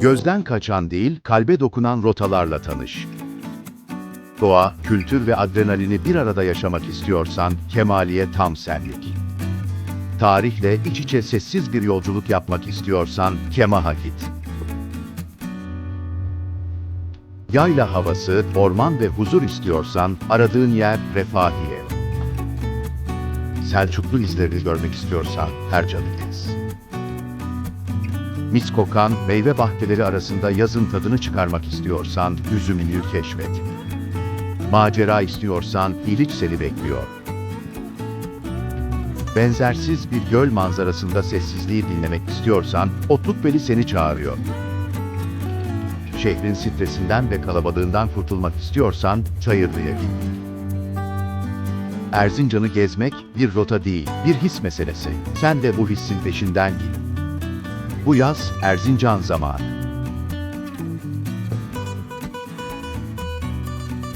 Gözden kaçan değil, kalbe dokunan rotalarla tanış. Doğa, kültür ve adrenalini bir arada yaşamak istiyorsan, Kemaliye tam senlik. Tarihle iç içe sessiz bir yolculuk yapmak istiyorsan, Kemah'a git. Yayla havası, orman ve huzur istiyorsan, aradığın yer Refahiye. Selçuklu izlerini görmek istiyorsan, Hercan'ı gez. Mis kokan meyve bahçeleri arasında yazın tadını çıkarmak istiyorsan Üzümlü'yü keşfet. Macera istiyorsan İliç seni bekliyor. Benzersiz bir göl manzarasında sessizliği dinlemek istiyorsan Otlukbeli seni çağırıyor. Şehrin stresinden ve kalabalığından kurtulmak istiyorsan Çayırlı'ya git. Erzincan'ı gezmek bir rota değil, bir his meselesi. Sen de bu hissin peşinden git. Bu yaz Erzincan zamanı.